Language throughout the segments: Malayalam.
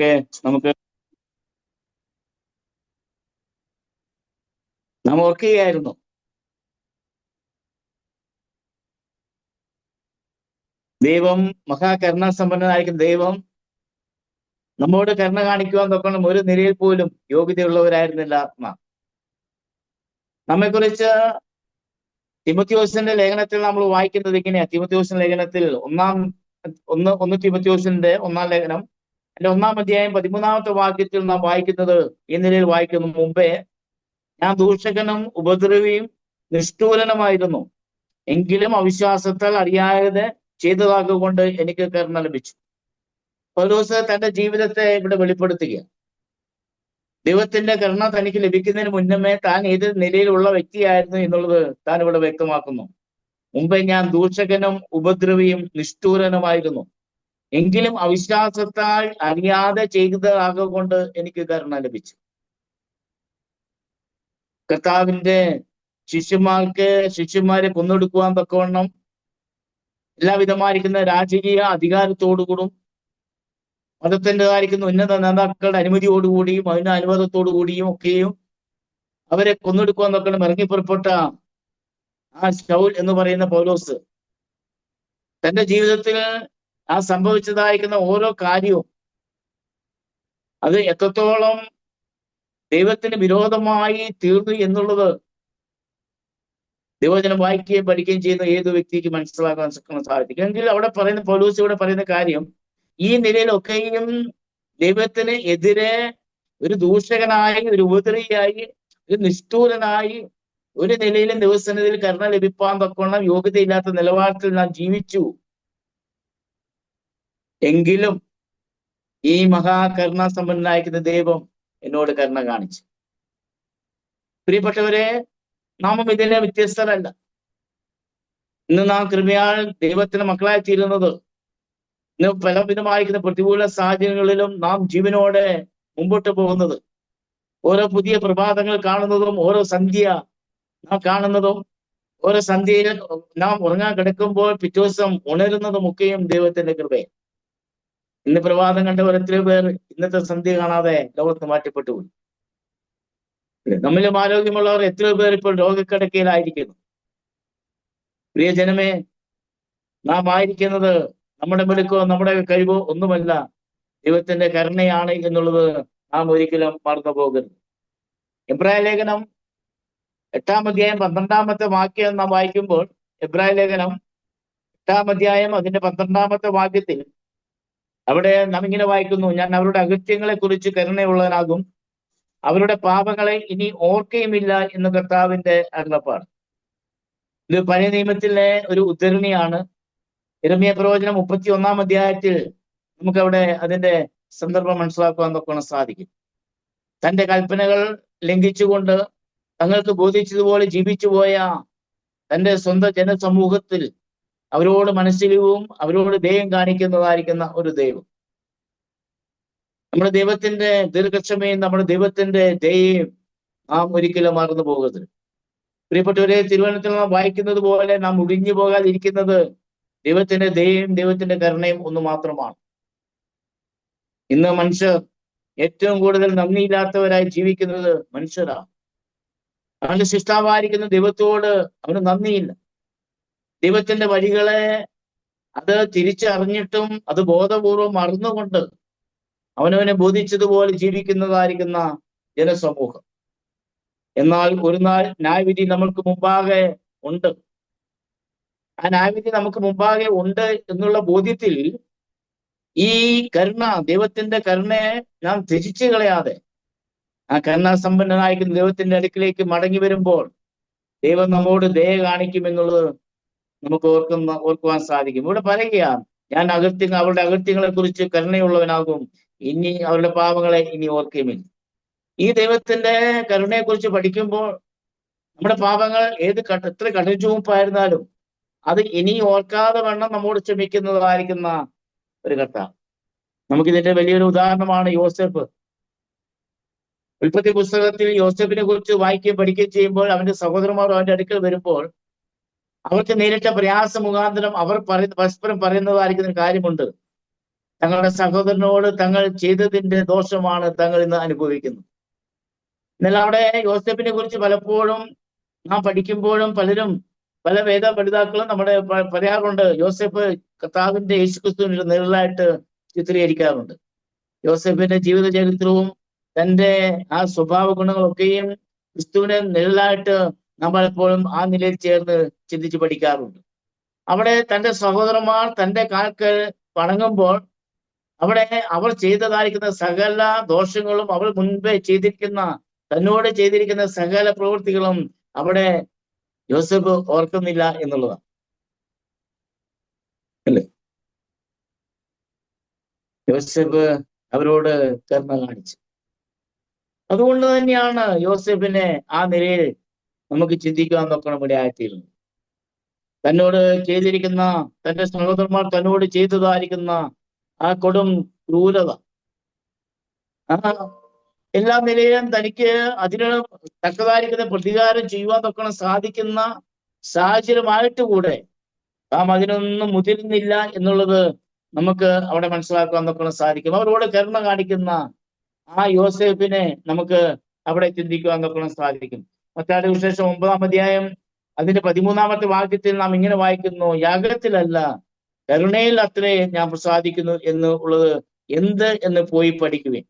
ഒക്കെ നമുക്ക് നാം ഓർക്കുകയായിരുന്നു ദൈവം മഹാകരുണാസമ്പന്നനായിരിക്കുന്ന ദൈവം നമ്മോട് കരുണ കാണിക്കുവാൻ തൊക്കണം ഒരു നിലയിൽ പോലും യോഗ്യതയുള്ളവരായിരുന്നില്ല നാം. നമ്മെക്കുറിച്ച് തിമത്യോസിന്റെ ലേഖനത്തിൽ നമ്മൾ വായിക്കുന്നത് ഇങ്ങനെയാ. തിമത്യോസിന്റെ ലേഖനത്തിൽ ഒന്നാം ഒന്ന് ഒന്ന് തിമത്യോസിന്റെ ഒന്നാം ലേഖനം അതിന്റെ ഒന്നാം അധ്യായം പതിമൂന്നാമത്തെ വാക്യത്തിൽ നാം വായിക്കുന്നത് ഈ നിലയിൽ വായിക്കുന്ന മുമ്പേ ഞാൻ ദൂഷകനും ഉപദ്രവിയും നിഷ്ഠൂരനുമായിരുന്നു എങ്കിലും അവിശ്വാസത്താൽ അറിയാതെ ചെയ്തതാകൊണ്ട് എനിക്ക് കരുണ ലഭിച്ചു. പൗലോസ് തന്റെ ജീവിതത്തെ ഇവിടെ വെളിപ്പെടുത്തുക. ദൈവത്തിന്റെ കരുണ തനിക്ക് ലഭിക്കുന്നതിന് മുന്നമേ താൻ ഏത് നിലയിലുള്ള വ്യക്തിയായിരുന്നു എന്നുള്ളത് താൻ ഇവിടെ വ്യക്തമാക്കുന്നു. മുമ്പേ ഞാൻ ദൂഷകനും ഉപദ്രവിയും നിഷ്ഠൂരനുമായിരുന്നു എങ്കിലും അവിശ്വാസത്താൽ അറിയാതെ ചെയ്തതാകൊണ്ട് എനിക്ക് കരുണ ലഭിച്ചു. കർത്താവിന്റെ ശിശുമാർക്ക് ശിശുമാരെ കൊന്നൊടുക്കുവാൻ തക്കവണ്ണം എല്ലാവിധമായിരിക്കുന്ന രാജകീയ അധികാരത്തോടുകൂടും മതത്തിന്റെതായിരിക്കുന്ന ഉന്നത നേതാക്കളുടെ അനുമതിയോടുകൂടിയും അതിന് അനുവാദത്തോടു കൂടിയും ഒക്കെയും അവരെ കൊന്നെടുക്കുവാൻ തക്കണം ഇറങ്ങി പുറപ്പെട്ട ആ ഷൗൽ എന്ന് പറയുന്ന പൗലോസ് തന്റെ ജീവിതത്തിൽ ആ സംഭവിച്ചതായിരിക്കുന്ന ഓരോ കാര്യവും. അത് എത്രത്തോളം ദൈവത്തിന് വിരോധമായി തീർന്നു എന്നുള്ളത് ദൈവജനം വായിക്കുകയും പഠിക്കുകയും ചെയ്യുന്ന ഏത് വ്യക്തിക്ക് മനസ്സിലാക്കാൻ സാധിക്കും. എങ്കിൽ അവിടെ പറയുന്ന പൗലൂസ് ഇവിടെ പറയുന്ന കാര്യം ഈ നിലയിലൊക്കെയും ദൈവത്തിന് എതിരെ ഒരു ദൂഷകനായി ഒരു ഉപദ്രവിയായി ഒരു നിഷ്ഠൂരനായി ഒരു നിലയിലും ദിവസത്തിൽ കരുണ ലഭിപ്പാൻ തക്കവണ്ണം യോഗ്യതയില്ലാത്ത നിലവാരത്തിൽ നാം ജീവിച്ചു. എങ്കിലും ഈ മഹാകരുണാസമ്പന്നനായിരിക്കുന്ന ദൈവം എന്നോട് കരുണ കാണിച്ചു. പ്രിയപ്പെട്ടവരെ നാമം ഇതിനെ വ്യത്യസ്തരല്ല. ഇന്ന് നാം കൃപയാൽ ദൈവത്തിന് മക്കളായി തീരുന്നത് ഇന്ന് പലവിധമായിരിക്കുന്ന പ്രതികൂല സാഹചര്യങ്ങളിലും നാം ജീവനോടെ മുമ്പോട്ട് പോകുന്നത് ഓരോ പുതിയ പ്രഭാതങ്ങൾ കാണുന്നതും ഓരോ സന്ധ്യ നാം കാണുന്നതും ഓരോ സന്ധ്യയിൽ നാം ഉറങ്ങാൻ കിടക്കുമ്പോൾ പിറ്റേ ദിവസം ഉണരുന്നതും ഒക്കെയും ദൈവത്തിന്റെ കൃപയെ ഇന്ന് പ്രഭാതം കണ്ടവർ എത്രയോ പേർ ഇന്നത്തെ സന്ധ്യ കാണാതെ ലോകത്ത് മാറ്റപ്പെട്ടു പോയി. നമ്മിലും ആരോഗ്യമുള്ളവർ എത്രയോ പേർ ഇപ്പോൾ രോഗക്കിടക്കയിലായിരിക്കുന്നു. പ്രിയജനമേ നാം ആയിരിക്കുന്നത് നമ്മുടെ മെടുക്കോ നമ്മുടെ കഴിവോ ഒന്നുമല്ല. ദൈവത്തിന്റെ കരുണയാണ് എന്നുള്ളത് നാം ഒരിക്കലും മറന്നു പോകരുത്. എബ്രായ ലേഖനം എട്ടാം അധ്യായം പന്ത്രണ്ടാമത്തെ വാക്യം നാം വായിക്കുമ്പോൾ എബ്രായ ലേഖനം എട്ടാം അധ്യായം അതിന്റെ പന്ത്രണ്ടാമത്തെ വാക്യത്തിൽ അവിടെ നാം ഇങ്ങനെ വായിക്കുന്നു ഞാൻ അവരുടെ അകൃത്യങ്ങളെ കുറിച്ച് കരുണയുള്ളവനാകും. അവരുടെ പാപങ്ങളെ ഇനി ഓർക്കുകയുമില്ല എന്ന് കർത്താവിന്റെ അരുളപ്പാട്. ഇത് പഴയ നിയമത്തിലെ ഒരു ഉദ്ധരണിയാണ്. ഇരമിയ പ്രവചനം മുപ്പത്തി ഒന്നാം അധ്യായത്തിൽ നമുക്കവിടെ അതിന്റെ സന്ദർഭം മനസ്സിലാക്കുവാൻ നോക്കണം സാധിക്കും. തന്റെ കൽപ്പനകൾ ലംഘിച്ചുകൊണ്ട് തങ്ങൾക്ക് ബോധിച്ചതുപോലെ ജീവിച്ചു പോയ തന്റെ സ്വന്തം ജനസമൂഹത്തിൽ അവരോട് മനസ്സിലുവും അവരോട് ദൈവം കാണിക്കുന്നതായിരിക്കുന്ന ഒരു ദൈവം. നമ്മുടെ ദൈവത്തിന്റെ ദീർഘക്ഷമയും നമ്മുടെ ദൈവത്തിന്റെ ദയയും നാം ഒരിക്കലും മറന്നു പോകരുത്. പ്രിയപ്പെട്ടവരെ തിരുവനന്തപുരം നാം വായിക്കുന്നത് പോലെ നാം ഒടിഞ്ഞു പോകാതിരിക്കുന്നത് ദൈവത്തിന്റെ ദയയും ദൈവത്തിന്റെ കരുണയും ഒന്ന് മാത്രമാണ്. ഇന്ന് മനുഷ്യർ ഏറ്റവും കൂടുതൽ നന്ദിയില്ലാത്തവരായി ജീവിക്കുന്നത് മനുഷ്യരാണ്. അവന്റെ ശിഷ്ടാവായിരിക്കുന്ന ദൈവത്തോട് അവന് നന്ദിയില്ല. ദൈവത്തിന്റെ വഴികളെ അത് തിരിച്ചറിഞ്ഞിട്ടും അത് ബോധപൂർവം മറന്നുകൊണ്ട് അവനവനെ ബോധിച്ചതുപോലെ ജീവിക്കുന്നതായിരിക്കുന്ന ജനസമൂഹം. എന്നാൽ ഒരു നാൾ ന്യായവിധി നമ്മൾക്ക് മുമ്പാകെ ഉണ്ട്. ആ ന്യായവിധി നമുക്ക് മുമ്പാകെ ഉണ്ട് എന്നുള്ള ബോധ്യത്തിൽ ഈ കരുണ ദൈവത്തിന്റെ കരുണയെ നാം ത്യജിച്ചു കളയാതെ ആ കരുണാസമ്പന്നനായിരിക്കുന്ന ദൈവത്തിന്റെ അടുക്കിലേക്ക് മടങ്ങി വരുമ്പോൾ ദൈവം നമ്മോട് ദയ കാണിക്കും എന്നുള്ളത് നമുക്ക് ഓർക്കുന്ന ഓർക്കുവാൻ സാധിക്കും. ഇവിടെ പറയുകയാണ് ഞാൻ അകൃത്യങ്ങൾ അവരുടെ അകൃത്യങ്ങളെ കുറിച്ച് കരുണയുള്ളവനാകും. ഇനി അവരുടെ പാപങ്ങളെ ഇനി ഓർക്കുകയുമില്ല ഈ ദൈവത്തിന്റെ കരുണയെ കുറിച്ച് പഠിക്കുമ്പോൾ നമ്മുടെ പാപങ്ങൾ ഏത് കട എത്ര കടുചുവപ്പായിരുന്നാലും അത് ഇനി ഓർക്കാതെ വണ്ണം നമ്മോട് ക്ഷമിക്കുന്നതായിരിക്കുന്ന ഒരു കർത്താവ് നമുക്കിതിന്റെ വലിയൊരു ഉദാഹരണമാണ് യോസെഫ്. ഉൽപ്പത്തി പുസ്തകത്തിൽ യോസെഫിനെ കുറിച്ച് വായിക്കുകയും പഠിക്കുകയും ചെയ്യുമ്പോൾ അവന്റെ സഹോദരന്മാർ അവന്റെ അടുക്കൽ വരുമ്പോൾ അവർക്ക് നേരിട്ട പ്രയാസ മുഖാന്തരം അവർ പറയുന്ന പരസ്പരം പറയുന്നതായിരിക്കുന്ന കാര്യമുണ്ട്. തങ്ങളുടെ സഹോദരനോട് തങ്ങൾ ചെയ്തതിന്റെ ദോഷമാണ് തങ്ങൾ ഇന്ന് അനുഭവിക്കുന്നത്. എന്നാൽ അവിടെ യോസഫിനെ കുറിച്ച് പലപ്പോഴും നാം പഠിക്കുമ്പോഴും പലരും പല വേദ പഠിതാക്കളും നമ്മുടെ പറയാറുണ്ട്. യോസഫ് കർത്താവിന്റെ യേശുക്രിസ്തുവിന്റെ നിഴലായിട്ട് ചിത്രീകരിക്കാറുണ്ട്. യോസഫിന്റെ ജീവിത ചരിത്രവും തന്റെ ആ സ്വഭാവ ഗുണങ്ങളൊക്കെയും ക്രിസ്തുവിനെ നിഴലായിട്ട് നാം പലപ്പോഴും ആ നിലയിൽ ചേർന്ന് ചിന്തിച്ച് പഠിക്കാറുണ്ട്. അവിടെ തന്റെ സഹോദരന്മാർ തന്റെ കാൽക്ക് വണങ്ങുമ്പോൾ അവിടെ അവർ ചെയ്തതായിരിക്കുന്ന സകല ദോഷങ്ങളും അവർ മുൻപേ ചെയ്തിരിക്കുന്ന തന്നോട് ചെയ്തിരിക്കുന്ന സകല പ്രവൃത്തികളും അവിടെ യോസഫ് ഓർക്കുന്നില്ല എന്നുള്ളതാണ്. അല്ലേ? യോസഫ് അവരോട് കരുണ കാണിച്ചു. അതുകൊണ്ട് തന്നെയാണ് യോസഫിനെ ആ നിലയിൽ നമുക്ക് ചിന്തിക്കാൻ നോക്കണം ഇടയായിത്തീരുന്നത് തന്നോട് ചെയ്തിരിക്കുന്ന തന്റെ സഹോദരന്മാർ തന്നോട് ചെയ്തതായിരിക്കുന്ന ആ കൊടും ക്രൂരത. ആ എല്ലാ നിലയിലും തനിക്ക് അതിന് തക്കതായിരിക്കുന്ന പ്രതികാരം ചെയ്യുവാൻ തൊക്കണം സാധിക്കുന്ന സാഹചര്യമായിട്ട് കൂടെ നാം അതിനൊന്നും മുതിരുന്നില്ല എന്നുള്ളത് നമുക്ക് അവിടെ മനസ്സിലാക്കാൻ തൊക്കണം സാധിക്കും. അവരോട് കരുണ കാണിക്കുന്ന ആ യോസേഫിനെ നമുക്ക് അവിടെ ചിന്തിക്കുവാൻ തൊക്കണം സാധിക്കും. മറ്റാരുടെ വിശേഷം ഒമ്പതാം അധ്യായം അതിന്റെ പതിമൂന്നാമത്തെ വാക്യത്തിൽ നാം ഇങ്ങനെ വായിക്കുന്നു യാഗത്തിലല്ല കരുണയിൽ അത്രേ ഞാൻ പ്രസാദിക്കുന്നു എന്ന് ഉള്ളത് എന്ത് എന്ന് പോയി പഠിക്കുവേൻ.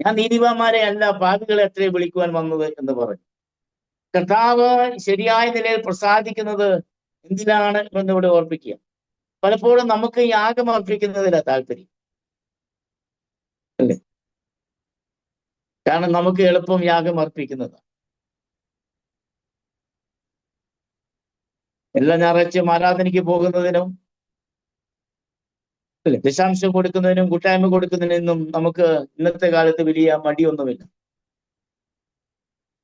ഞാൻ നീതിമാന്മാരെ അല്ല പാപികളെ അത്രേ വിളിക്കുവാൻ വന്നത് എന്ന് പറഞ്ഞു. കർത്താവ് ശരിയായ നിലയിൽ പ്രസാദിക്കുന്നത് എന്തിനാണ് എന്ന് ഇവിടെ ഓർപ്പിക്കുക. പലപ്പോഴും നമുക്ക് യാഗം അർപ്പിക്കുന്നതില താല്പര്യം. അല്ലേ? കാരണം നമുക്ക് എളുപ്പം യാഗം അർപ്പിക്കുന്നത് എല്ലാ ഞായറാഴ്ചയും ആരാധനയ്ക്ക് പോകുന്നതിനും അല്ലെ ദശാംശം കൊടുക്കുന്നതിനും കൂട്ടായ്മ കൊടുക്കുന്നതിനും നമുക്ക് ഇന്നത്തെ കാലത്ത് വലിയ മടിയൊന്നുമില്ല.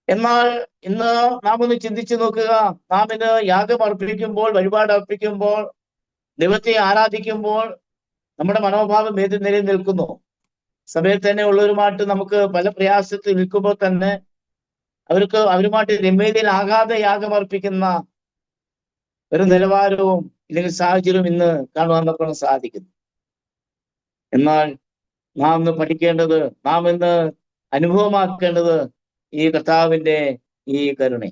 എന്നാൽ ഇന്ന് നാം ഒന്ന് ചിന്തിച്ചു നോക്കുക. നാം ഇന്ന് യാഗം അർപ്പിക്കുമ്പോൾ വഴിപാട് അർപ്പിക്കുമ്പോൾ ദൈവത്തെ ആരാധിക്കുമ്പോൾ നമ്മുടെ മനോഭാവം ഏത് നിലയിൽ നിൽക്കുന്നു? സഭയിൽ തന്നെ ഉള്ളവരുമായിട്ട് നമുക്ക് പല പ്രയാസത്തിൽ നിൽക്കുമ്പോൾ തന്നെ അവർക്ക് അവരുമായിട്ട് രമ്യതയിലാകാതെ യാഗം അർപ്പിക്കുന്ന ഒരു നിലവാരവും ഇല്ലെങ്കിൽ സാഹചര്യവും ഇന്ന് കാണുവാൻ നമുക്ക് സാധിക്കുന്നു. എന്നാൽ നാം ഇന്ന് പഠിക്കേണ്ടത് നാം ഇന്ന് അനുഭവമാക്കേണ്ടത് ഈ കർത്താവിന്റെ ഈ കരുണ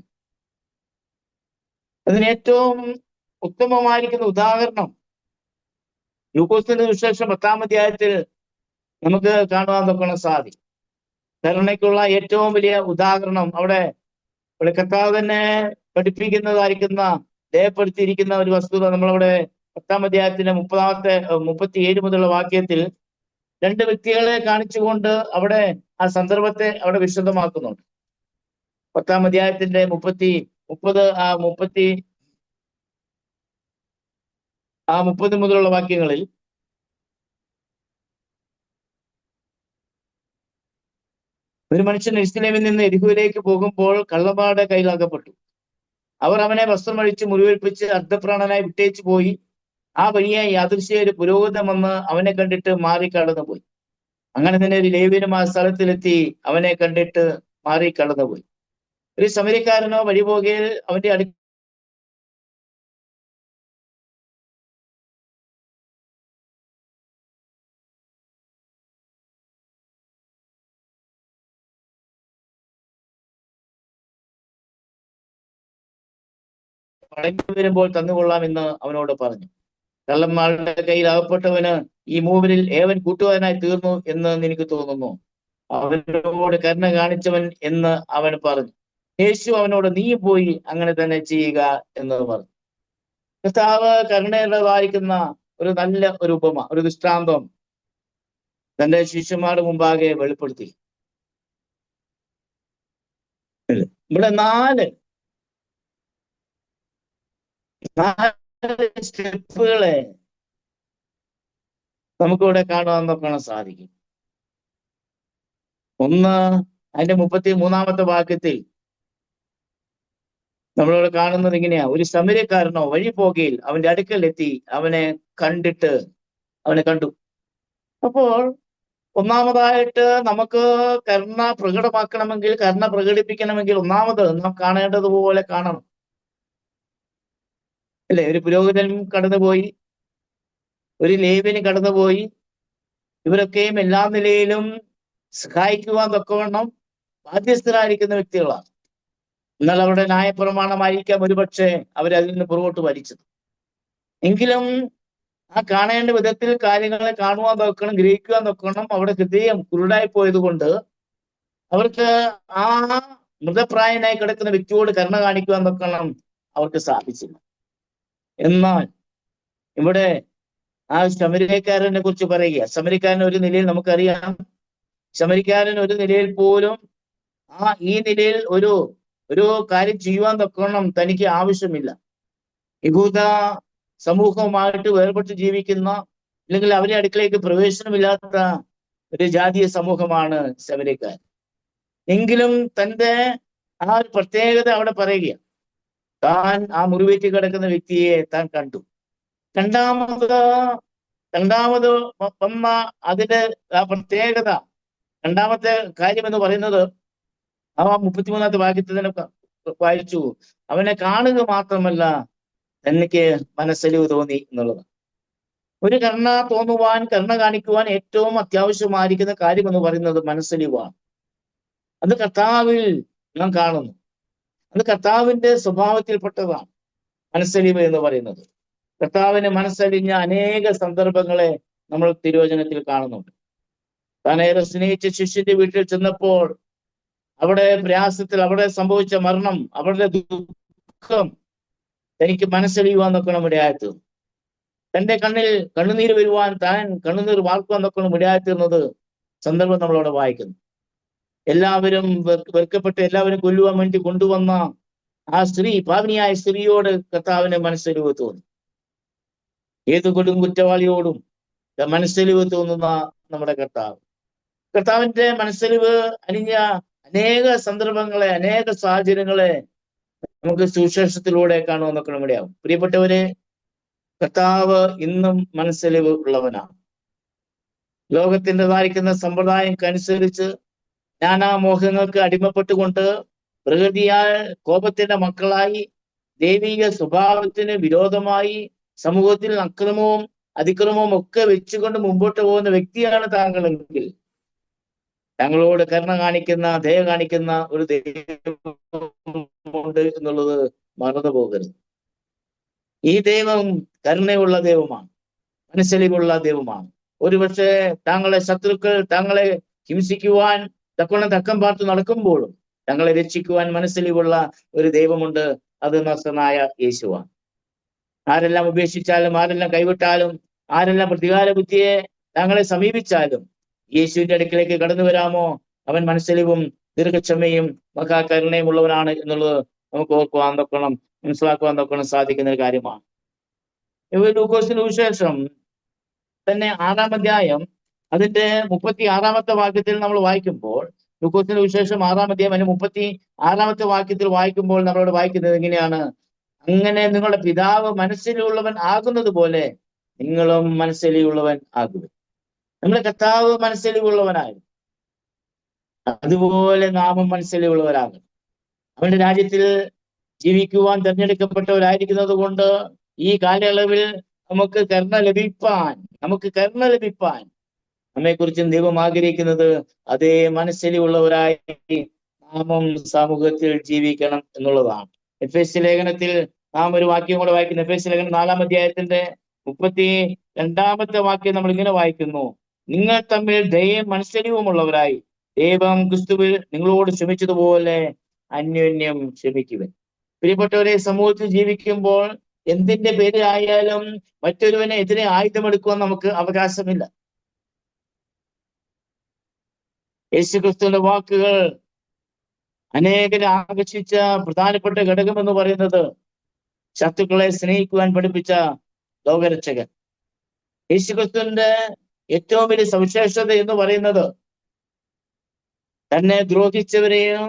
അതിന് ഏറ്റവും ഉത്തമമായിരിക്കുന്ന ഉദാഹരണം ലൂക്കോസിന്റെ വിശേഷം പത്താം അധ്യായത്തിൽ നമുക്ക് കാണുവാൻ നോക്കണം സാധിക്കും. കരുണയ്ക്കുള്ള ഏറ്റവും വലിയ ഉദാഹരണം അവിടെ കർത്താവ് തന്നെ പഠിപ്പിക്കുന്നതായിരിക്കുന്ന രേഖപ്പെടുത്തിയിരിക്കുന്ന ഒരു വസ്തുത നമ്മളവിടെ പത്താം അധ്യായത്തിന്റെ മുപ്പതാമത്തെ മുപ്പത്തി ഏഴ് മുതലുള്ള വാക്യത്തിൽ രണ്ട് വ്യക്തികളെ കാണിച്ചുകൊണ്ട് അവിടെ ആ സന്ദർഭത്തെ അവിടെ വിശദമാക്കുന്നുണ്ട്. പത്താം അധ്യായത്തിന്റെ മുപ്പത്തി മുപ്പത് ആ മുപ്പത്തി ആ മുപ്പത് മുതലുള്ള വാക്യങ്ങളിൽ ഒരു മനുഷ്യൻ ഇസ്ലേമിൽ നിന്ന് എരിഹുവിലേക്ക് പോകുമ്പോൾ കള്ളന്മാരുടെ കയ്യിലാക്കപ്പെട്ടു. അവർ അവനെ വസ്ത്രമഴിച്ച് മുറിവേൽപ്പിച്ച് അർദ്ധപ്രാണനായി വിട്ടേച്ചു പോയി. ആ വഴിയെ യാദൃശ്യ ഒരു പുരോഹിതം വന്ന് അവനെ കണ്ടിട്ട് മാറി കടന്നുപോയി അങ്ങനെ തന്നെ ഒരു ലേവ്യനും ആ സ്ഥലത്തിലെത്തി അവനെ കണ്ടിട്ട് മാറി കടന്നുപോയി ഒരു സമരക്കാരനോ വഴിപോകയിൽ അവന്റെ അടു മടങ്ങി വരുമ്പോൾ തന്നുകൊള്ളാം എന്ന് അവനോട് പറഞ്ഞു. കള്ളന്മാരുടെ കയ്യിൽ അകപ്പെട്ടവന് ഈ മൂവരിൽ ഏവൻ കൂട്ടുകാരനായി തീർന്നു എന്ന് എനിക്ക് തോന്നുന്നു? അവനോട് കരുണ കാണിച്ചവൻ എന്ന് അവൻ പറഞ്ഞു. യേശു അവനോട് നീ പോയി അങ്ങനെ തന്നെ ചെയ്യുക എന്ന് പറഞ്ഞു. കർത്താവ് വായിക്കുന്ന ഒരു നല്ല ഒരു ഉപമ ഒരു ദൃഷ്ടാന്തം തന്റെ ശിഷ്യന്മാരുടെ മുമ്പാകെ വെളിപ്പെടുത്തി. ഇവിടെ നാല് നാല് സ്റ്റെപ്പുകളെ നമുക്കിവിടെ കാണുവാൻ നോക്കണം സാധിക്കും. ഒന്ന് അതിന്റെ മുപ്പത്തി മൂന്നാമത്തെ വാക്യത്തിൽ നമ്മളിവിടെ കാണുന്നത് ഇങ്ങനെയാ. ഒരു സമരക്കാരനോ വഴി പോകയിൽ അവന്റെ അടുക്കൽ എത്തി അവനെ കണ്ടിട്ട് അവനെ കണ്ടു. അപ്പോൾ ഒന്നാമതായിട്ട് നമുക്ക് കരുണ പ്രകടമാക്കണമെങ്കിൽ കരുണ പ്രകടിപ്പിക്കണമെങ്കിൽ ഒന്നാമത് നാം കാണേണ്ടതുപോലെ കാണണം. അല്ലെ? ഒരു പുരോഹിതൻ കടന്നുപോയി ഒരു ലേവ്യന് കടന്നുപോയി. ഇവരൊക്കെയും എല്ലാ നിലയിലും സഹായിക്കുവാൻ തക്കവണ്ണം ബാധ്യസ്ഥരായിരിക്കുന്ന വ്യക്തികളാണ്. എന്നാൽ അവരുടെ ന്യായപ്രമാണമായിരിക്കാം ഒരുപക്ഷെ അവരതിൽ നിന്ന് പുറകോട്ട് വലിച്ചത്. എങ്കിലും ആ കാണേണ്ട വിധത്തിൽ കാര്യങ്ങളെ കാണുവാൻ നോക്കണം ഗ്രഹിക്കുവാൻ നോക്കണം. അവിടെ ഹൃദയം കുരുടായി പോയത് കൊണ്ട് അവർക്ക് ആ മൃതപ്രായനായി കിടക്കുന്ന വ്യക്തിയോട് കരുണ കാണിക്കുവാൻ നോക്കണം അവർക്ക് സാധിച്ചില്ല. എന്നാൽ ഇവിടെ ആ ശമരിക്കാരനെ കുറിച്ച് പറയുക. ശമരിക്കാരൻ ഒരു നിലയിൽ നമുക്കറിയാം. ശമരിക്കാരൻ ഒരു നിലയിൽ പോലും ആ ഈ നിലയിൽ ഒരു ഒരു കാര്യം ചെയ്യുവാൻ തക്കണം തനിക്ക് ആവശ്യമില്ല. യഹൂദ സമൂഹവുമായിട്ട് വേർപെട്ട് ജീവിക്കുന്ന അല്ലെങ്കിൽ അവരുടെ അടുക്കളയ്ക്ക് പ്രവേശനമില്ലാത്ത ഒരു ജാതീയ സമൂഹമാണ് ശബരിക്കാർ എങ്കിലും തന്റെ ആ ഒരു പ്രത്യേകത അവിടെ പറയുക താൻ ആ മുറിവേറ്റ് കിടക്കുന്ന വ്യക്തിയെ താൻ കണ്ടു. രണ്ടാമത് രണ്ടാമത് വന്ന അതിന്റെ ആ പ്രത്യേകത രണ്ടാമത്തെ കാര്യം എന്ന് പറയുന്നത് ആ മുപ്പത്തിമൂന്നാമത്തെ വാക്യത്തിൽ തന്നെ വായിച്ചു. അവനെ കാണുക മാത്രമല്ല തനിക്ക് മനസ്സലിവ് തോന്നി എന്നുള്ളത്. ഒരു കരുണ തോന്നുവാൻ കരുണ കാണിക്കുവാൻ ഏറ്റവും അത്യാവശ്യമായിരിക്കുന്ന കാര്യം എന്ന് പറയുന്നത് മനസ്സലിവാണ്. അത് കർത്താവിൽ നാം കാണുന്നു. അത് കർത്താവിന്റെ സ്വഭാവത്തിൽപ്പെട്ടതാണ്. മനസ്സലിവ് എന്ന് പറയുന്നത്. കർത്താവിന് മനസ്സലിഞ്ഞ അനേക സന്ദർഭങ്ങളെ നമ്മൾ തിരുവചനത്തിൽ കാണുന്നുണ്ട്. താനേറെ സ്നേഹിച്ച ശിഷ്യന്റെ വീട്ടിൽ ചെന്നപ്പോൾ അവിടെ പ്രയാസത്തിൽ അവിടെ സംഭവിച്ച മരണം അവരുടെ ദുഃഖം തനിക്ക് മനസ്സലിയുവാൻ നോക്കണം ഇടയായി തന്റെ കണ്ണിൽ കണ്ണുനീര് വരുവാൻ താൻ കണ്ണുനീർ വാർക്കുവാൻ നോക്കണം ഇടയായിത്തീർന്നത് സന്ദർഭം നമ്മളവിടെ വായിക്കുന്നു. എല്ലാവരും വെറുക്കപ്പെട്ട് എല്ലാവരും കൊല്ലുവാൻ വേണ്ടി കൊണ്ടുവന്ന ആ സ്ത്രീ പാവനിയായ സ്ത്രീയോട് കർത്താവിന് മനസ്സലിവ് തോന്നി. ഏത് കൊടും കുറ്റവാളിയോടും മനസ്സലിവ് തോന്നുന്ന നമ്മുടെ കർത്താവ്. കർത്താവിന്റെ മനസ്സലിവ് അണിഞ്ഞ അനേക സന്ദർഭങ്ങളെ അനേക സാഹചര്യങ്ങളെ നമുക്ക് സുവിശേഷത്തിലൂടെ കാണുവാൻ നോക്കണം ഇവിടെയാവും പ്രിയപ്പെട്ടവരെ കർത്താവ് ഇന്നും മനസ്സലിവ് ഉള്ളവനാണ്. ലോകത്തിന്റെതായിരിക്കുന്ന സമ്പ്രദായം നാനാ മോഹങ്ങൾക്ക് അടിമപ്പെട്ടുകൊണ്ട് പ്രകൃതിയാൽ കോപത്തിന്റെ മക്കളായി ദൈവിക സ്വഭാവത്തിന് വിരോധമായി സമൂഹത്തിൽ അക്രമവും അതിക്രമവും ഒക്കെ വെച്ചുകൊണ്ട് മുമ്പോട്ട് പോകുന്ന വ്യക്തിയാണ് താങ്കളെങ്കിൽ താങ്കളോട് കരുണ കാണിക്കുന്ന ദയ കാണിക്കുന്ന ഒരു ദൈവമുണ്ട് എന്നുള്ളത് മറന്നു പോകരുത്. ഈ ദൈവം കരുണയുള്ള ദൈവമാണ് മനസ്സലിവുള്ള ദൈവമാണ്. ഒരുപക്ഷെ താങ്കളെ ശത്രുക്കൾ താങ്കളെ ഹിംസിക്കുവാൻ തക്കോണം തക്കം പാർത്ത് നടക്കുമ്പോഴും ഞങ്ങളെ രക്ഷിക്കുവാൻ മനസ്സലിവുള്ള ഒരു ദൈവമുണ്ട്. അത് നസ്തനായ യേശുവാണ്. ആരെല്ലാം ഉപേക്ഷിച്ചാലും ആരെല്ലാം കൈവിട്ടാലും ആരെല്ലാം പ്രതികാര ബുദ്ധിയെ ഞങ്ങളെ സമീപിച്ചാലും യേശുവിന്റെ അടുക്കിലേക്ക് കടന്നു വരാമോ? അവൻ മനസ്സലിവും ദീർഘക്ഷമയും മഹാകരുണയും ഉള്ളവനാണ് എന്നുള്ളത് നമുക്ക് ഓർക്കുവാൻ നോക്കണം മനസ്സിലാക്കുവാൻ നോക്കണം സാധിക്കുന്ന ഒരു കാര്യമാണ്. ലൂക്കോസിന് വിശേഷം തന്നെ ആറാം അധ്യായം അതിന്റെ മുപ്പത്തി ആറാമത്തെ വാക്യത്തിൽ നമ്മൾ വായിക്കുമ്പോൾ ലൂക്കോസിന്റെ വിശേഷം ആറാം അധ്യായം അതിന്റെ മുപ്പത്തി ആറാമത്തെ വാക്യത്തിൽ വായിക്കുമ്പോൾ നമ്മളോട് വായിക്കുന്നത് എങ്ങനെയാണ്? അങ്ങനെ നിങ്ങളുടെ പിതാവ് മനസ്സിലുള്ളവൻ ആകുന്നത് പോലെ നിങ്ങളും മനസ്സിലുള്ളവൻ ആകുക നമ്മുടെ കർത്താവ് മനസ്സിലുള്ളവനായിരുന്നു അതുപോലെ നാമും മനസ്സിലുള്ളവരാകും. അവന്റെ രാജ്യത്തിൽ ജീവിക്കുവാൻ തിരഞ്ഞെടുക്കപ്പെട്ടവരായിരിക്കുന്നത് കൊണ്ട് ഈ കാലയളവിൽ നമുക്ക് കരുണ ലഭിപ്പാൻ നമുക്ക് കരുണ ലഭിപ്പാൻ നമ്മെക്കുറിച്ച് ദൈവം ആഗ്രഹിക്കുന്നത് അതേ മനസ്സിലുള്ളവരായി നാമം സമൂഹത്തിൽ ജീവിക്കണം എന്നുള്ളതാണ്. എഫ് എസ് ലേഖനത്തിൽ നാം ഒരു വാക്യം കൂടെ വായിക്കുന്നു. എഫ് എസ് ലേഖനം നാലാം അധ്യായത്തിന്റെ മുപ്പത്തി രണ്ടാമത്തെ വാക്യം നമ്മൾ ഇങ്ങനെ വായിക്കുന്നു. നിങ്ങൾ തമ്മിൽ ദയം മനസ്സരിവുമുള്ളവരായി ദൈവം ക്രിസ്തുവിൽ നിങ്ങളോട് ക്ഷമിച്ചതുപോലെ അന്യോന്യം ക്ഷമിക്കുവൻ. പ്രിയപ്പെട്ടവരെ സമൂഹത്തിൽ ജീവിക്കുമ്പോൾ എന്തിന്റെ പേരിലായാലും മറ്റൊരുവനെ എതിരെ ആയുധമെടുക്കുവാൻ നമുക്ക് അവകാശമില്ല. യേശുക്രിസ്തുവിന്റെ വാക്കുകൾ അനേകരെ ആകർഷിച്ച പ്രധാനപ്പെട്ട ഘടകം എന്ന് പറയുന്നത് ശത്രുക്കളെ സ്നേഹിക്കുവാൻ പഠിപ്പിച്ച ലോകരക്ഷകൻ. യേശുക്രിസ്തുവിന്റെ ഏറ്റവും വലിയ സവിശേഷത എന്ന് പറയുന്നത് തന്നെ ദ്രോഹിച്ചവരെയും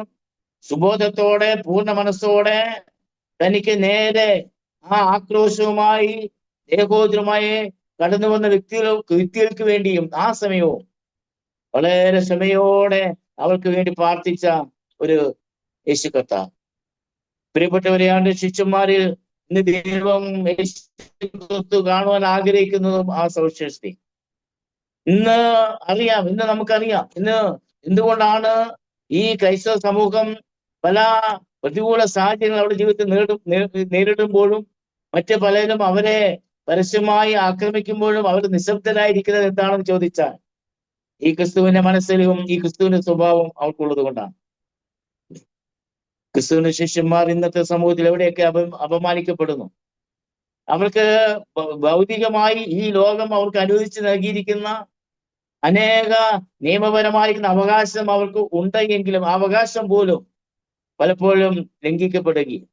സുബോധത്തോടെ പൂർണ മനസ്സോടെ തനിക്ക് നേരെ ആ ആക്രോശവുമായി ഏകോദരമായി കടന്നു വന്ന വ്യക്തികൾ വ്യക്തികൾക്ക് വേണ്ടിയും ആ സമയവും വളരെ ക്ഷമയോടെ അവൾക്ക് വേണ്ടി പ്രാർത്ഥിച്ച ഒരു യേശു കത്ത പ്രിയപ്പെട്ടവരെയാണ്ട് ശിഷ്യന്മാരിൽ ഇന്ന് ദൈവം യേശു കാണുവാൻ ആഗ്രഹിക്കുന്നതും ആ സവിശേഷത ഇന്ന് അറിയാം ഇന്ന് നമുക്കറിയാം ഇന്ന് എന്തുകൊണ്ടാണ് ഈ ക്രൈസ്തവ സമൂഹം പല പ്രതികൂല സാഹചര്യങ്ങൾ അവരുടെ ജീവിതത്തിൽ നേടും നേരിടുമ്പോഴും മറ്റ് പലരും അവരെ പരസ്യമായി ആക്രമിക്കുമ്പോഴും അവർ നിശബ്ദരായിരിക്കുന്നത് എന്താണെന്ന് ചോദിച്ചാൽ ഈ ക്രിസ്തുവിന്റെ മനസ്സിലും ഈ ക്രിസ്തുവിന്റെ സ്വഭാവം അവർക്കുള്ളത് കൊണ്ടാണ്. ക്രിസ്തുവിന്റെ ശിഷ്യന്മാർ ഇന്നത്തെ സമൂഹത്തിൽ എവിടെയൊക്കെ അപ അപമാനിക്കപ്പെടുന്നു? അവർക്ക് ഭൗതികമായി ഈ ലോകം അവർക്ക് അനുവദിച്ച് നൽകിയിരിക്കുന്ന അനേക നിയമപരമായിരിക്കുന്ന അവകാശം അവർക്ക് ഉണ്ടെങ്കിലും അവകാശം പോലും പലപ്പോഴും ലംഘിക്കപ്പെടുകയും.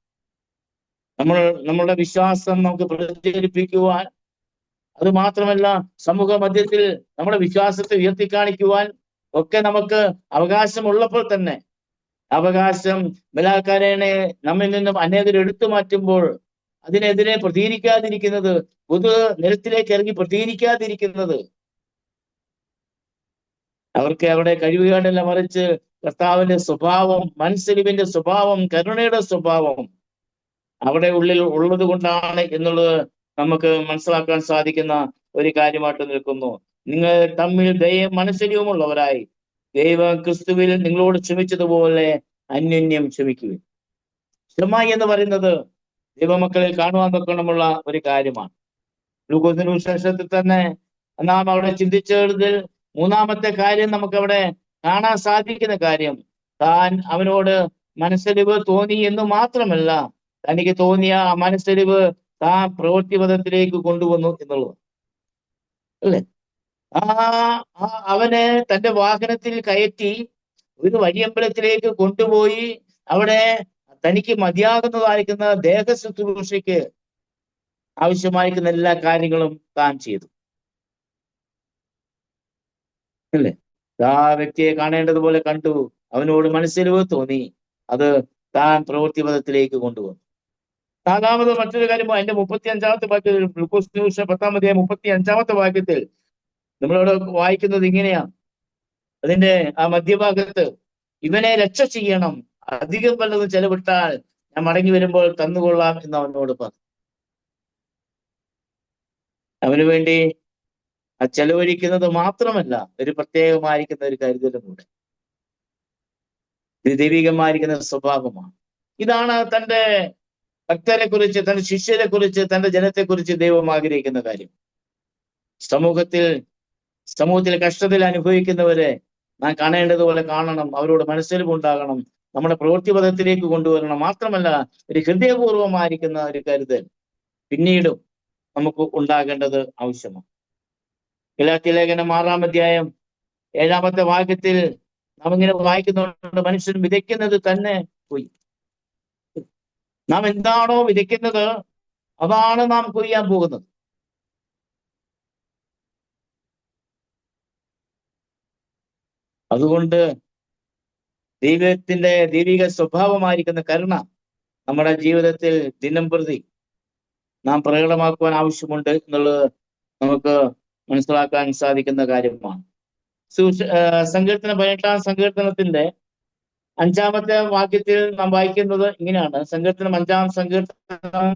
നമ്മൾ നമ്മളുടെ വിശ്വാസം നമുക്ക് പ്രചരിപ്പിക്കുവാൻ അത് മാത്രമല്ല സമൂഹ മധ്യത്തിൽ നമ്മുടെ വിശ്വാസത്തെ ഉയർത്തിക്കാണിക്കുവാൻ ഒക്കെ നമുക്ക് അവകാശമുള്ളപ്പോൾ തന്നെ അവകാശം ബലാത്കാരനെ നമ്മിൽ നിന്നും അനേകർ എടുത്തു മാറ്റുമ്പോൾ അതിനെതിരെ പ്രതികരിക്കാതിരിക്കുന്നത് പൊതു നിരത്തിലേക്ക് ഇറങ്ങി പ്രതികരിക്കാതിരിക്കുന്നത്. അവർക്ക് അവിടെ കഴിവുകേടല്ല മറിച്ച് കർത്താവിന്റെ സ്വഭാവം മനസ്സലിവിന്റെ സ്വഭാവം കരുണയുടെ സ്വഭാവം അവിടെ ഉള്ളിൽ ഉള്ളത് കൊണ്ടാണ് എന്നുള്ളത് നമുക്ക് മനസ്സിലാക്കാൻ സാധിക്കുന്ന ഒരു കാര്യമായിട്ട് നിൽക്കുന്നു. നിങ്ങൾ തമ്മിൽ ദയ മനസ്സരിയുമുള്ളവരായി ദൈവം ക്രിസ്തുവിൽ നിങ്ങളോട് ക്ഷമിച്ചതുപോലെ അന്യോന്യം ക്ഷമിക്കുക ക്ഷമ എന്ന് പറയുന്നത് ദൈവമക്കളിൽ കാണുവാൻ തക്കണമുള്ള ഒരു കാര്യമാണ്. ലൂക്കോസിന് വിശേഷത്തിൽ തന്നെ നാം അവിടെ ചിന്തിച്ചതിൽ മൂന്നാമത്തെ കാര്യം നമുക്ക് അവിടെ കാണാൻ സാധിക്കുന്ന കാര്യം താൻ അവനോട് മനസ്സലിവ് തോന്നി എന്ന് മാത്രമല്ല തനിക്ക് തോന്നിയ ആ മനസ്സലിവ് താൻ പ്രവൃത്തിപഥത്തിലേക്ക് കൊണ്ടുവന്നു എന്നുള്ളത് അല്ലേ? ആ ആ അവനെ തന്റെ വാഹനത്തിൽ കയറ്റി ഒരു വഴിയമ്പലത്തിലേക്ക് കൊണ്ടുപോയി അവിടെ തനിക്ക് മതിയാകുന്നതായിരിക്കുന്ന ദേഹ ശുശ്രൂഷയ്ക്ക് ആവശ്യമായിരിക്കുന്ന എല്ലാ കാര്യങ്ങളും താൻ ചെയ്തു. അല്ലേ? ആ വ്യക്തിയെ കാണേണ്ടതുപോലെ കണ്ടു. അവനോട് മനസ്സിലിവ് തോന്നി. അത് താൻ പ്രവൃത്തിപഥത്തിലേക്ക് കൊണ്ടുവന്നു. നാലാമത് മറ്റൊരു കാര്യം അതിന്റെ മുപ്പത്തി അഞ്ചാമത്തെ വാക്യത്തിൽ ഗ്ലൂക്കോസ് ന്യൂസ് പത്താമത്തെ മുപ്പത്തി അഞ്ചാമത്തെ വാക്യത്തിൽ നമ്മളവിടെ വായിക്കുന്നത് ഇങ്ങനെയാണ് അതിന്റെ ആ മധ്യഭാഗത്ത് ഇവനെ രക്ഷ ചെയ്യണം. അധികം വല്ലതും ചെലവിട്ടാൽ ഞാൻ മടങ്ങി വരുമ്പോൾ തന്നുകൊള്ളാം എന്ന് അവനോട് പറഞ്ഞു. അവന് വേണ്ടി ആ ചെലവഴിക്കുന്നത് മാത്രമല്ല ഒരു പ്രത്യേകമായിരിക്കുന്ന ഒരു കരുതലും കൂടെ. ഇത് ദൈവികമായിരിക്കുന്ന സ്വഭാവമാണ്. ഇതാണ് തന്റെ ഭക്തരെ കുറിച്ച് തന്റെ ശിഷ്യരെ കുറിച്ച് തന്റെ ജനത്തെ കുറിച്ച് ദൈവം ആഗ്രഹിക്കുന്ന കാര്യം. സമൂഹത്തിൽ സമൂഹത്തിൽ കഷ്ടത്തിൽ അനുഭവിക്കുന്നവരെ നാം കാണേണ്ടതുപോലെ കാണണം അവരോട് മനസ്സിലുണ്ടാകണം നമ്മുടെ പ്രവൃത്തിപഥത്തിലേക്ക് കൊണ്ടുവരണം. മാത്രമല്ല ഒരു ഹൃദയപൂർവമായിരിക്കുന്ന ഒരു കരുതൽ പിന്നീടും നമുക്ക് ഉണ്ടാകേണ്ടത് ആവശ്യമാണ്. ഗലാത്യ ലേഖനം ആറാം അധ്യായം ഏഴാമത്തെ വാക്യത്തിൽ നാം ഇങ്ങനെ വായിക്കുന്നുണ്ട് മനുഷ്യൻ വിതയ്ക്കുന്നത് തന്നെ പോയി. നാം എന്താണോ വിതയ്ക്കുന്നത് അതാണ് നാം കൊയ്യാൻ പോകുന്നത്. അതുകൊണ്ട് ദൈവത്തിന്റെ ദൈവിക സ്വഭാവമായിരിക്കുന്ന കരുണ നമ്മുടെ ജീവിതത്തിൽ ദിനം പ്രതി നാം പ്രകടമാക്കുവാൻ ആവശ്യമുണ്ട് എന്നുള്ളത് നമുക്ക് മനസ്സിലാക്കാൻ സാധിക്കുന്ന കാര്യമാണ്. സങ്കീർത്തന പതിനെട്ടാം സങ്കീർത്തനത്തിന്റെ അഞ്ചാമത്തെ വാക്യത്തിൽ നാം വായിക്കുന്നത് ഇങ്ങനെയാണ്. സങ്കീർത്തനം അഞ്ചാം സങ്കീർത്തനം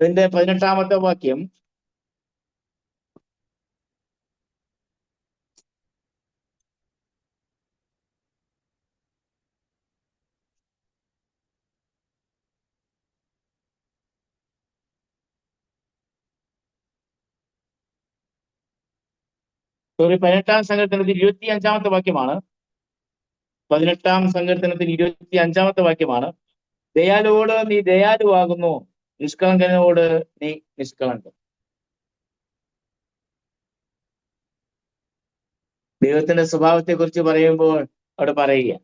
അതിന്റെ പതിനെട്ടാമത്തെ വാക്യം. സോറി പതിനെട്ടാം സങ്കീർത്തനത്തിൽ ഇരുപത്തി അഞ്ചാമത്തെ വാക്യമാണ്. പതിനെട്ടാം സങ്കീർത്തനത്തിൽ ഇരുപത്തി അഞ്ചാമത്തെ വാക്യമാണ് ദയാലുവോട് നീ ദയാലുവാകുന്നു നിഷ്കളങ്കനോട് നീ നിഷ്കളങ്കൻ. ദൈവത്തിന്റെ സ്വഭാവത്തെ കുറിച്ച് പറയുമ്പോൾ അവിടെ പറയുക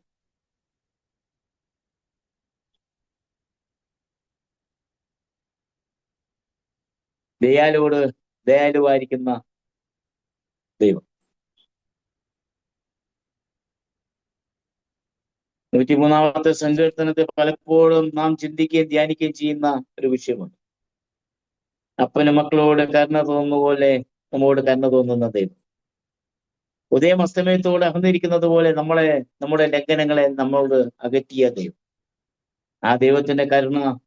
ദയാലോട് ദയാലുവായിരിക്കുന്ന ദൈവം. നൂറ്റിമൂന്നാമത്തെ സങ്കീർത്തനത്തെ പലപ്പോഴും നാം ചിന്തിക്കുകയും ധ്യാനിക്കുകയും ചെയ്യുന്ന ഒരു വിഷയമുണ്ട്. അപ്പന് മക്കളോട് കരുണ തോന്നുന്ന പോലെ നമ്മോട് കരുണ തോന്നുന്ന ദൈവം. ഉദയം അസ്തമയത്തോട് അഹന്നിരിക്കുന്നത് പോലെ നമ്മളെ നമ്മുടെ ലംഘനങ്ങളെ നമ്മളോട് അകറ്റിയ ദൈവം. ആ ദൈവത്തിന്റെ കരുണ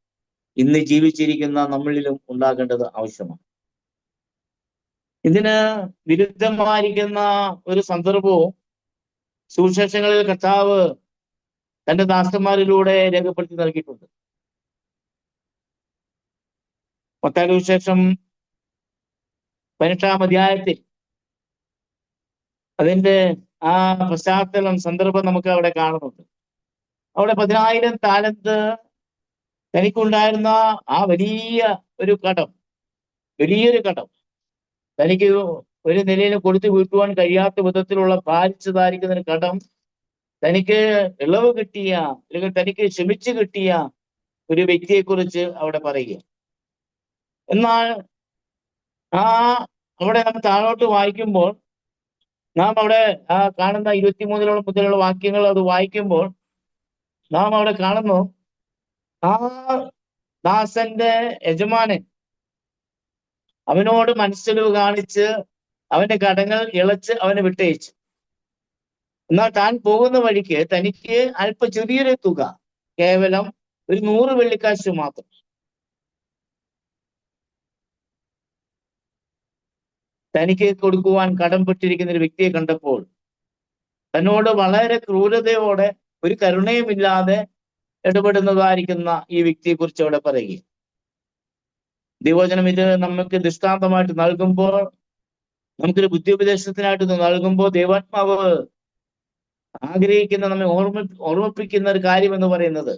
ഇന്ന് ജീവിച്ചിരിക്കുന്ന നമ്മളിലും ഉണ്ടാകേണ്ടത് ആവശ്യമാണ്. ഇതിന് വിരുദ്ധമായിരിക്കുന്ന ഒരു സന്ദർഭവും സുവിശേഷങ്ങളിൽ കർത്താവ് തന്റെ ദാസന്മാരിലൂടെ രേഖപ്പെടുത്തി നൽകിയിട്ടുണ്ട്. പത്താം വിശേഷം പതിനെട്ടാം അധ്യായത്തിൽ അതിന്റെ ആ പശ്ചാത്തലം സന്ദർഭം നമുക്ക് അവിടെ കാണുന്നുണ്ട്. അവിടെ പതിനായിരം താലന്ത് തനിക്കുണ്ടായിരുന്ന ആ വലിയ ഒരു കടം വലിയൊരു കടം തനിക്ക് ഒരു നിലയിൽ കൊടുത്തു വീട്ടുവാൻ കഴിയാത്ത വിധത്തിലുള്ള ഭാരിച്ചതായിരിക്കുന്ന ഒരു കടം തനിക്ക് ഇളവ് കിട്ടിയ അല്ലെങ്കിൽ തനിക്ക് ക്ഷമിച്ചു കിട്ടിയ ഒരു വ്യക്തിയെ കുറിച്ച് അവിടെ പറയുക. എന്നാൽ ആ അവിടെ നാം താഴോട്ട് വായിക്കുമ്പോൾ നാം അവിടെ ആ കാണുന്ന ഇരുപത്തിമൂന്നിലോളം മുതലുള്ള വാക്യങ്ങൾ അത് വായിക്കുമ്പോൾ നാം അവിടെ കാണുന്നു ആ ദാസന്റെ യജമാനൻ അവനോട് മനസ്സിലു കാണിച്ച് അവന്റെ കടങ്ങൾ ഇളച്ച് അവനെ വിട്ടയച്ചു. എന്നാൽ താൻ പോകുന്ന വഴിക്ക് തനിക്ക് അല്പ ചെറിയൊരു തുക കേവലം ഒരു നൂറ് വെള്ളിക്കാശ് മാത്രം. തനിക്ക് കൊടുക്കുവാൻ കടംപെട്ടിരിക്കുന്ന ഒരു വ്യക്തിയെ കണ്ടപ്പോൾ തന്നോട് വളരെ ക്രൂരതയോടെ ഒരു കരുണയുമില്ലാതെ ഇടപെടുന്നതായിരിക്കുന്ന ഈ വ്യക്തിയെ കുറിച്ച് അവിടെ പറയുക ദിവോചനം ഇത് നമുക്ക് ദൃഷ്ടാന്തമായിട്ട് നൽകുമ്പോൾ നമുക്കൊരു ബുദ്ധി ഉപദേശത്തിനായിട്ട് നൽകുമ്പോൾ ദൈവാത്മാവ് ആഗ്രഹിക്കുന്ന നമ്മെ ഓർമ്മ ഓർമ്മിപ്പിക്കുന്ന ഒരു കാര്യം എന്ന് പറയുന്നത്.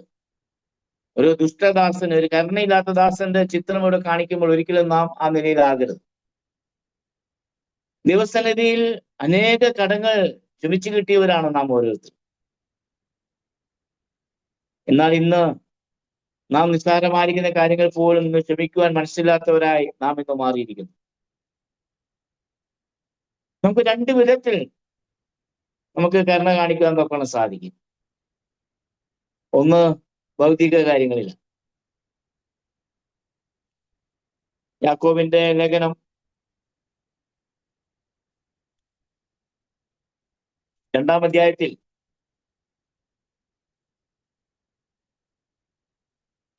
ഒരു ദുഷ്ടദാസന് ഒരു കരുണയില്ലാത്ത ദാസന്റെ ചിത്രം ഇവിടെ കാണിക്കുമ്പോൾ ഒരിക്കലും നാം ആ നിലയിലാകരുത്. ദിവസനിധിയിൽ അനേക കടങ്ങൾ ചുമിച്ചു കിട്ടിയവരാണ് നാം ഓരോരുത്തർ എന്നാൽ ഇന്ന് നാം നിസ്സാരമായിരിക്കുന്ന കാര്യങ്ങൾ പോലും ഇന്ന് ക്ഷമിക്കുവാൻ മനസ്സിലാത്തവരായി നാം ഇന്ന് മാറിയിരിക്കുന്നു. നമുക്ക് രണ്ട് വിധത്തിൽ നമുക്ക് കരുണ കാണിക്കാൻ നോക്കണം സാധിക്കും. ഒന്ന് ഭൗതിക കാര്യങ്ങളിൽ. യാക്കോബിന്റെ ലേഖനം രണ്ടാം അധ്യായത്തിൽ.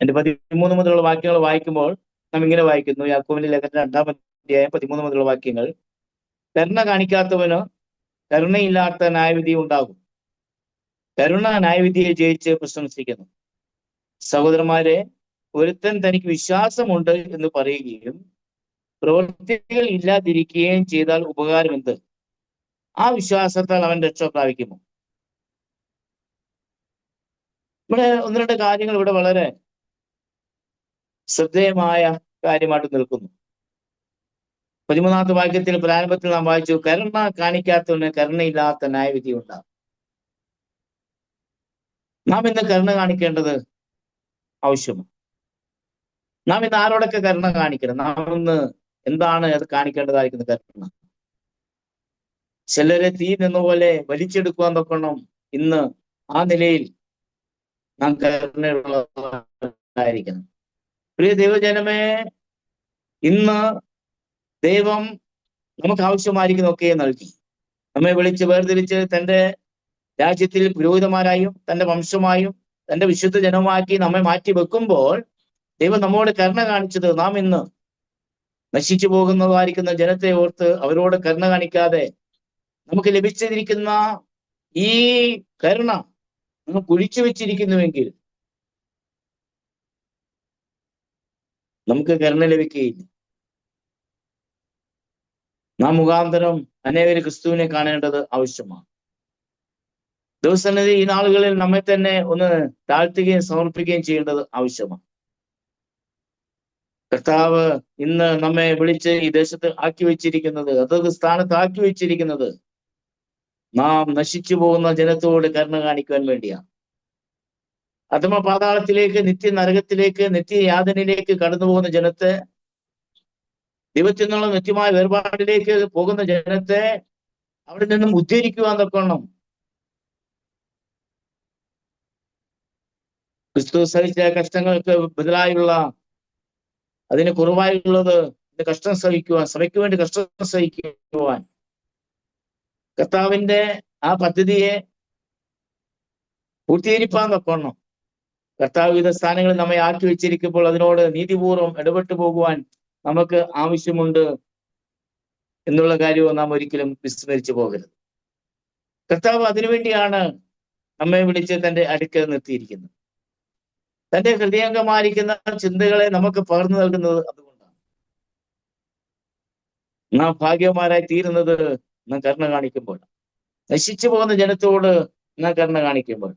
എന്റെ പതിമൂന്ന് മുതലുള്ള വാക്യങ്ങൾ വായിക്കുമ്പോൾ നാം ഇങ്ങനെ വായിക്കുന്നു. യാക്കോബിന്റെ ലേഖനം രണ്ടാം അധ്യായം പതിമൂന്ന് മുതലുള്ള വാക്യങ്ങൾ. കരുണ കാണിക്കാത്തവന് കരുണയില്ലാത്ത ന്യായവിധി ഉണ്ടാകും. കരുണ ന്യായവിധിയെ ജയിച്ച് പ്രശംസിക്കുന്നു. സഹോദരന്മാരെ ഒരുത്തൻ തനിക്ക് വിശ്വാസമുണ്ട് എന്ന് പറയുകയും പ്രവൃത്തികൾ ഇല്ലാതിരിക്കുകയും ചെയ്താൽ ഉപകാരം എന്ത്? ആ വിശ്വാസത്താൽ അവൻ രക്ഷ പ്രാപിക്കുമോ? ഇവിടെ ഒന്ന് രണ്ട് കാര്യങ്ങൾ ഇവിടെ വളരെ ശ്രദ്ധേയമായ കാര്യമായിട്ട് നിൽക്കുന്നു. പതിമൂന്നാമത്തെ വാക്യത്തിൽ പ്രാരംഭത്തിൽ നാം വായിച്ചു കരുണ കാണിക്കാത്തവന് കരുണയില്ലാത്ത ന്യായവിധി ഉണ്ടാകും നാം ഇന്ന് കരുണ കാണിക്കേണ്ടത് ആവശ്യമാണ്. നാം ഇന്ന് ആരോടൊക്കെ കരുണ കാണിക്കണം? നാം ഇന്ന് എന്താണ് അത് കാണിക്കേണ്ടതായിരിക്കുന്നത് കരുണ? ചിലരെ തീ നിന്ന പോലെ വലിച്ചെടുക്കുവാൻ തൊക്കണം ഇന്ന് ആ നിലയിൽ നാം കരുണയുള്ളതായിരിക്കണം പ്രിയ ദൈവജനമേ ഇന്ന് ദൈവം നമുക്ക് ആവശ്യമായിരിക്കുന്നതൊക്കെ നൽകി. നമ്മെ വിളിച്ച് വേർതിരിച്ച് തന്റെ രാജ്യത്തിൽ പുരോഹിതന്മാരായും തന്റെ വംശമായും തന്റെ വിശുദ്ധ ജനവുമാക്കി നമ്മെ മാറ്റി വെക്കുമ്പോൾ ദൈവം നമ്മോട് കരുണ കാണിച്ചത് നാം ഇന്ന് നശിച്ചു പോകുന്നതായിരിക്കുന്ന ജനത്തെ ഓർത്ത് അവരോട് കരുണ കാണിക്കാതെ നമുക്ക് ലഭിച്ചിരിക്കുന്ന ഈ കരുണ നമ്മൾ കുഴിച്ചു വെച്ചിരിക്കുന്നുവെങ്കിൽ നമുക്ക് കരുണ ലഭിക്കുകയില്ല. നാം മുഖാന്തരം അനേകര് ക്രിസ്തുവിനെ കാണേണ്ടത് ആവശ്യമാണ്. ദിവസനധി ഈ നാളുകളിൽ നമ്മെ തന്നെ ഒന്ന് താഴ്ത്തുകയും സമർപ്പിക്കുകയും ചെയ്യേണ്ടത് ആവശ്യമാണ്. കർത്താവ് ഇന്ന് നമ്മെ വിളിച്ച് ഈ ദേശത്ത് ആക്കി വെച്ചിരിക്കുന്നത് അതത് സ്ഥാനത്ത് ആക്കി വെച്ചിരിക്കുന്നത് നാം നശിച്ചു പോകുന്ന ജനത്തോട് കരുണ കാണിക്കുവാൻ വേണ്ടിയാണ്. അഥമ പാതാളത്തിലേക്ക് നിത്യ നരകത്തിലേക്ക് നിത്യ യാതനയിലേക്ക് കടന്നു പോകുന്ന ജനത്തെ ദൈവത്തിൽ നിന്നുള്ള നിത്യമായ വേർപാടിലേക്ക് പോകുന്ന ജനത്തെ അവിടെ നിന്നും ഉദ്ധരിക്കുവാൻ തക്കണം ക്രിസ്തു സഹിച്ച കഷ്ടങ്ങൾക്ക് ബദലായുള്ള അതിന് കുറവായുള്ളത് കഷ്ടം സഹിക്കുവാൻ സഭയ്ക്ക് വേണ്ടി കഷ്ടം സഹിക്കുവാൻ. കർത്താവിന്റെ ആ പദ്ധതിയെ പൂർത്തീകരിപ്പാൻ തക്കണം കർത്താവ് വിവിധ സ്ഥാനങ്ങളിൽ നമ്മെ ആക്കി വെച്ചിരിക്കുമ്പോൾ അതിനോട് നീതിപൂർവം ഇടപെട്ടു പോകുവാൻ നമുക്ക് ആവശ്യമുണ്ട് എന്നുള്ള കാര്യവും നാം ഒരിക്കലും വിസ്മരിച്ചു പോകരുത്. കർത്താവ് അതിനുവേണ്ടിയാണ് നമ്മെ വിളിച്ച് തന്റെ അടുക്കൽ നിർത്തിയിരിക്കുന്നത്. തന്റെ ഹൃദയംഗമായിരിക്കുന്ന ചിന്തകളെ നമുക്ക് പകർന്നു നൽകുന്നത് അതുകൊണ്ടാണ്. നാം ഭാഗ്യവാന്മാരായി തീരുന്നത് നാം കരുണ കാണിക്കുമ്പോൾ. നശിച്ചു പോകുന്ന ജനത്തോട് നാം കരുണ കാണിക്കുമ്പോൾ.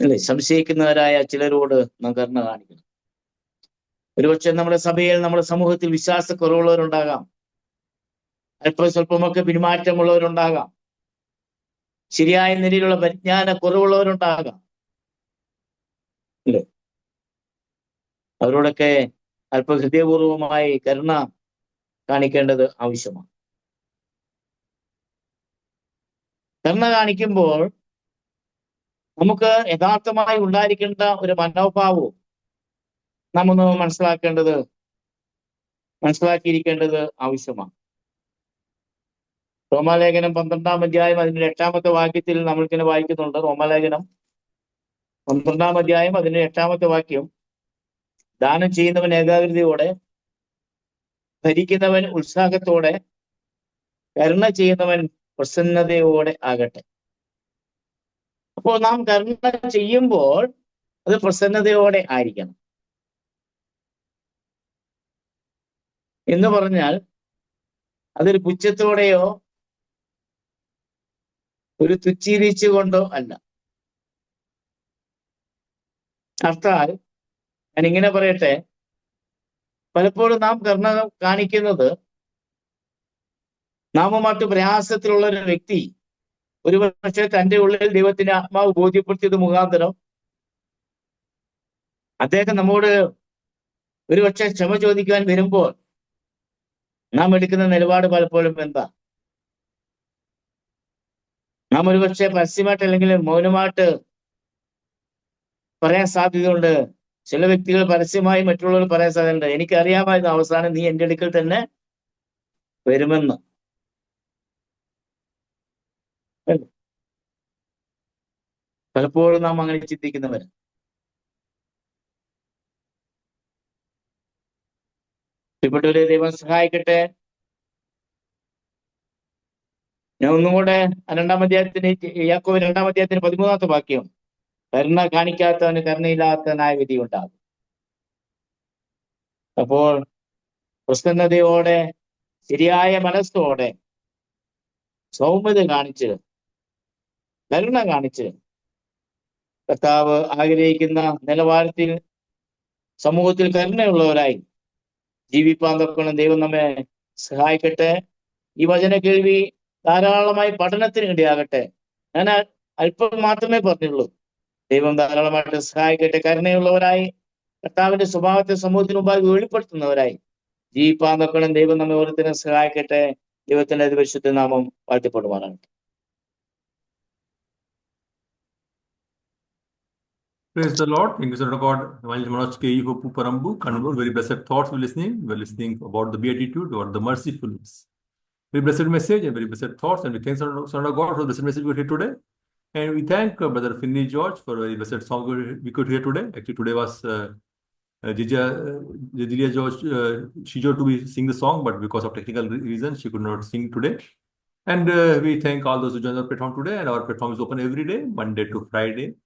അല്ലെ? സംശയിക്കുന്നവരായ ചിലരോട് നാം കരുണ കാണിക്കണം. ഒരുപക്ഷെ നമ്മുടെ സഭയിൽ നമ്മുടെ സമൂഹത്തിൽ വിശ്വാസക്കുറവുള്ളവരുണ്ടാകാം. അല്പം സ്വല്പമൊക്കെ പിന്മാറ്റമുള്ളവരുണ്ടാകാം ശരിയായ നിലയിലുള്ള പരിജ്ഞാന കുറവുള്ളവരുണ്ടാകാം അല്ലേ? അവരോടൊക്കെ അല്പ ഹൃദയപൂർവമായി കരുണ കാണിക്കേണ്ടത് ആവശ്യമാണ്. കരുണ കാണിക്കുമ്പോൾ നമുക്ക് യഥാർത്ഥമായി ഉണ്ടായിരിക്കേണ്ട ഒരു മനോഭാവവും നാം മനസ്സിലാക്കേണ്ടത് മനസ്സിലാക്കിയിരിക്കേണ്ടത് ആവശ്യമാണ്. റോമാലേഖനം പന്ത്രണ്ടാം അധ്യായം അതിന്റെ എട്ടാമത്തെ വാക്യത്തിൽ നമ്മൾ ഇങ്ങനെ വായിക്കുന്നുണ്ട്. റോമാലേഖനം പന്ത്രണ്ടാം അധ്യായം അതിന്റെ എട്ടാമത്തെ വാക്യം. ദാനം ചെയ്യുന്നവൻ ഏകാഗ്രതയോടെ ഭരിക്കുന്നവൻ ഉത്സാഹത്തോടെ കരുണ ചെയ്യുന്നവൻ പ്രസന്നതയോടെ ആകട്ടെ. അപ്പോൾ നാം കരുണ ചെയ്യുമ്പോൾ അത് പ്രസന്നതയോടെ ആയിരിക്കണം. എന്ന് പറഞ്ഞാൽ അതൊരു പുച്ഛത്തോടെയോ ഒരു തുച്ഛീകരിച്ചുകൊണ്ടോ അല്ല. അർത്ഥാൽ ഞാൻ ഇങ്ങനെ പറയട്ടെ പലപ്പോഴും നാം കർണ കാണിക്കുന്നത് നാമമായിട്ട് പ്രയാസത്തിലുള്ള ഒരു വ്യക്തി ഒരു പക്ഷേ തന്റെ ഉള്ളിൽ ദൈവത്തിന്റെ ആത്മാവ് ബോധ്യപ്പെടുത്തിയത് മുഖാന്തരം അദ്ദേഹം നമ്മോട് ഒരു പക്ഷേ ക്ഷമ ചോദിക്കാൻ വരുമ്പോൾ നാം എടുക്കുന്ന നിലപാട് പലപ്പോഴും എന്താ? നാം ഒരുപക്ഷെ പരസ്യമായിട്ട് അല്ലെങ്കിൽ മൗനമായിട്ട് പറയാൻ സാധ്യതയുണ്ട്. ചില വ്യക്തികൾ പരസ്യമായി മറ്റുള്ളവർ പറയാൻ സാധ്യതയുണ്ട്. എനിക്കറിയാമായിരുന്നു അവസാനം നീ എന്റെ അടുക്കൽ തന്നെ വരുമെന്ന്. പലപ്പോഴും നാം അങ്ങനെ ചിന്തിക്കുന്നവർ പ്രിയപ്പെട്ടവരെ ദൈവം സഹായിക്കട്ടെ. ഞാൻ ഒന്നും കൂടെ രണ്ടാം അധ്യായത്തിന് യാക്കോവ് രണ്ടാം അധ്യായത്തിന് പതിമൂന്നാമത്തെ വാക്യം. കരുണ കാണിക്കാത്തവന് കരുണയില്ലാത്തവനായ വിധി ഉണ്ടാകും. അപ്പോൾ പ്രസന്നതയോടെ ശരിയായ മനസ്സോടെ സൗമ്യത കാണിച്ച് കരുണ കാണിച്ച് കർത്താവ് ആഗ്രഹിക്കുന്ന നിലവാരത്തിൽ സമൂഹത്തിൽ കരുണയുള്ളവരായി ജീവിപ്പാൻ തൊക്കണം ദൈവം നമ്മെ സഹായിക്കട്ടെ. ഈ വചന കേൾവി ധാരാളമായി പഠനത്തിന് ഇടയാകട്ടെ. ഞാൻ അല്പം മാത്രമേ പറഞ്ഞുള്ളൂ. ദൈവം ധാരാളമായിട്ട് സഹായിക്കട്ടെ. കരുണയുള്ളവരായി കർത്താവിന്റെ സ്വഭാവത്തെ സമൂഹത്തിന് മുമ്പായി വെളിപ്പെടുത്തുന്നവരായി. ജീവിപ്പാൻ തൊക്കണം ദൈവം നമ്മെ ഓരോരുത്തരും സഹായിക്കട്ടെ. ദൈവത്തിന്റെ അതിപരിശുദ്ധ നാമം വാഴ്ത്തപ്പെടുമാറാകട്ടെ. Praise the Lord. Thank you, Son of God. While Manoj K. Hopu Parambu, Kannur, very blessed thoughts we're listening. We're listening about the beatitude or the mercifulness. Very blessed message and very blessed thoughts. And we thank Son of, God for the blessed message we heard today. And we thank uh, Brother Finney George for a very blessed song we, could hear today. Actually, today was uh, uh, uh, George, uh, Shijo to be sing the song, but because of technical re- reasons, she could not sing today. And uh, we thank all those who joined our platform today. And our platform is open every day, Monday to Friday,